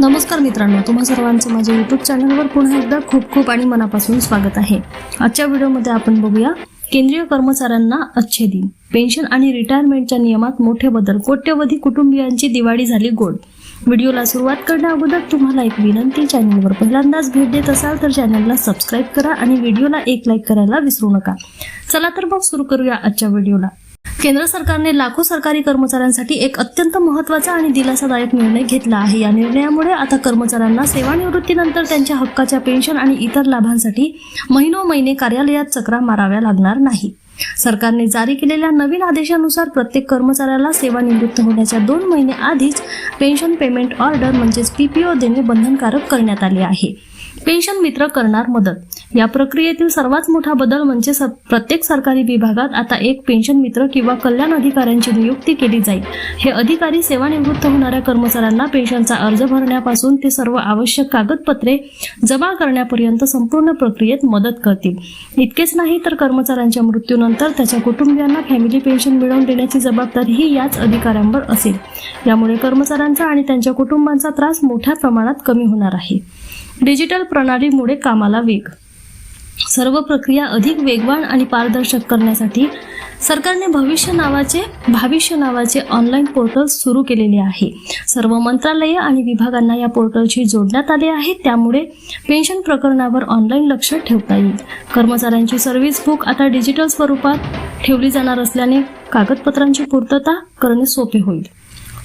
नमस्कार मित्रांनो तुम्हा सर्वांचं माझ्या युट्यूब चॅनलवर पुन्हा एकदा खूप खूप आणि मनापासून स्वागत आहे. आजच्या व्हिडिओमध्ये आपण बघूया केंद्रीय कर्मचाऱ्यांना अच्छे दिन पेन्शन आणि रिटायरमेंटच्या नियमात मोठे बदल कोट्यवधी कुटुंबियांची दिवाळी झाली गोड. व्हिडिओला सुरुवात करण्या अगोदर तुम्हाला एक विनंती चॅनलवर पहिल्यांदाच भेट देत असाल तर चॅनलला सबस्क्राईब करा आणि व्हिडिओला एक लाईक करायला विसरू नका. चला तर मग सुरू करूया आजच्या व्हिडिओला. केंद्र सरकारने लाखो सरकारी कर्मचाऱ्यांसाठी एक अत्यंत महत्त्वाचा आणि दिलासादायक निर्णय घेतला आहे. या निर्णयामुळे आता कर्मचाऱ्यांना सेवानिवृत्तीनंतर त्यांच्या हक्काच्या पेन्शन आणि इतर लाभांसाठी महिनो महिने कार्यालयात चक्रा माराव्या लागणार नाही. सरकारने जारी केलेल्या नवीन आदेशानुसार प्रत्येक कर्मचाऱ्याला सेवानिवृत्त होण्याच्या दोन महिने आधीच पेन्शन पेमेंट ऑर्डर म्हणजेच पीपीओ देणे बंधनकारक करण्यात आले आहे. पेन्शन मित्र करणार मदत या प्रक्रियेतील सर्वात मोठा बदल म्हणजे स- प्रत्येक सरकारी विभागात आता एक पेन्शन मित्र किंवा कल्याण अधिकाऱ्यांची नियुक्ती केली जाईल. हे अधिकारी सेवानिवृत्त होणाऱ्या कर्मचाऱ्यांना पेन्शनचा अर्ज भरण्यापासून ते सर्व आवश्यक कागदपत्रे जमा करण्यापर्यंत संपूर्ण प्रक्रियेत मदत करतील. इतकेच नाही तर कर्मचाऱ्यांच्या मृत्यूनंतर त्याच्या कुटुंबियांना फॅमिली पेन्शन मिळवून देण्याची जबाबदारीही याच अधिकाऱ्यांवर असेल. यामुळे कर्मचाऱ्यांचा आणि त्यांच्या कुटुंबांचा त्रास मोठ्या प्रमाणात कमी होणार आहे. डिजिटल प्रणालीमुळे कामाला वेग सर्व प्रक्रिया अधिक वेगवान आणि पारदर्शक करण्यासाठी सरकारने भविष्य नावाचे भाविष्य नावाचे ऑनलाईन पोर्टल सुरू केलेले आहे. सर्व मंत्रालये आणि विभागांना या पोर्टलशी जोडण्यात आले आहे. त्यामुळे पेन्शन प्रकरणावर ऑनलाईन लक्ष ठेवता येईल. कर्मचाऱ्यांची सर्व्हिस बुक आता डिजिटल स्वरूपात ठेवली जाणार असल्याने कागदपत्रांची पूर्तता करणे सोपे होईल.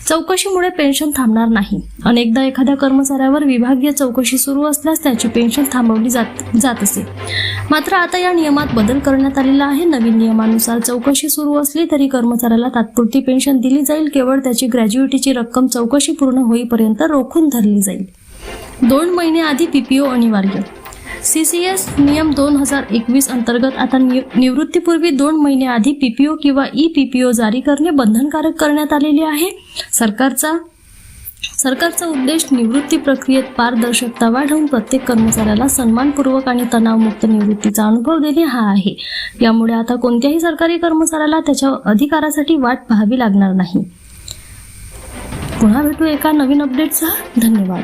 चौकशीमुळे पेन्शन थांबणार नाही. अनेकदा एखाद्या कर्मचाऱ्यावर विभागीय चौकशी सुरू असल्यास त्याची पेन्शन थांबवली जात जात असे. मात्र आता या नियमात बदल करण्यात आलेला आहे. नवीन नियमानुसार चौकशी सुरू असली तरी कर्मचाऱ्याला तात्पुरती पेन्शन दिली जाईल. केवळ त्याची ग्रॅज्युएटीची रक्कम चौकशी पूर्ण होईपर्यंत रोखून धरली जाईल. दोन महिने आधी पीपीओ अनिवार्य. सी सी एस नियम दोन हजार एकवीस अंतर्गत आता निवृत्तीपूर्वी दोन महिने आधी पीपीओ किंवा ई पीपीओ जारी करणे बंधनकारक करण्यात आलेले आहे. सरकारचा सरकारचा उद्देश निवृत्ती प्रक्रियेत पारदर्शकता वाढवून प्रत्येक कर्मचाऱ्याला सन्मानपूर्वक आणि तणावमुक्त निवृत्तीचा अनुभव देणे हा आहे. यामुळे आता कोणत्याही सरकारी कर्मचाऱ्याला त्याच्या अधिकारासाठी वाट पाहावी लागणार नाही. पुन्हा भेटू एका नवीन अपडेटसह धन्यवाद.